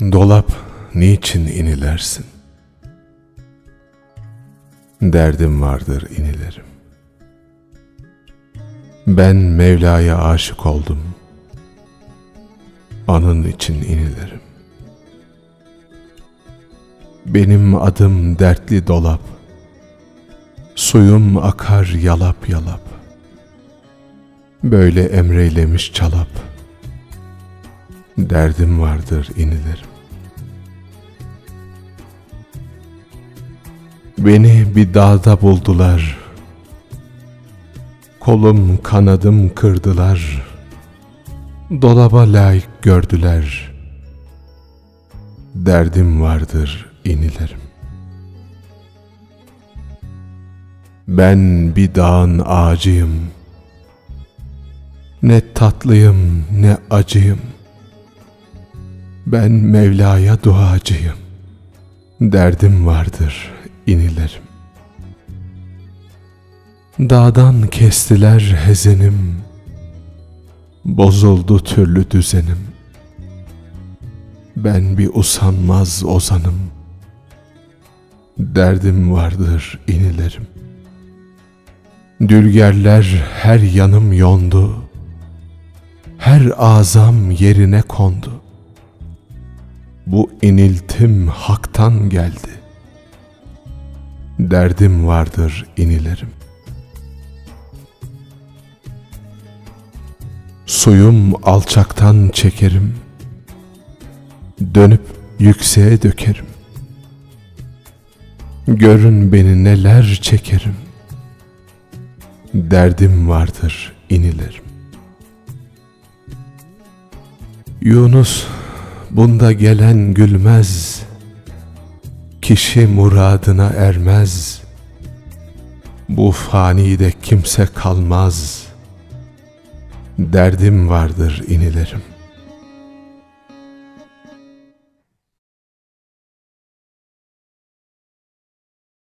Dolap niçin inilersin? Derdim vardır inilerim. Ben Mevla'ya aşık oldum. Anın için inilerim. Benim adım dertli dolap. Suyum akar yalap yalap. Böyle emreylemiş çalap. Derdim vardır inilerim. Beni bir dağda buldular. Kolum kanadım kırdılar. Dolaba layık gördüler. Derdim vardır inilerim. Ben bir dağın ağacıyım. Ne tatlıyım ne acıyım. Ben Mevla'ya duacıyım. Derdim vardır inilerim. Dağdan kestiler hezenim. Bozuldu türlü düzenim. Ben bir usanmaz ozanım. Derdim vardır inilerim. Dülgerler her yanım yondu. Her azam yerine kondu. Bu iniltim haktan geldi. Derdim vardır inilerim. Suyum alçaktan çekerim. Dönüp yükseğe dökerim. Görün beni neler çekerim. Derdim vardır inilerim. Yunus bunda gelen gülmez. Kişi muradına ermez. Bu fanide kimse kalmaz. Derdim vardır inilerim.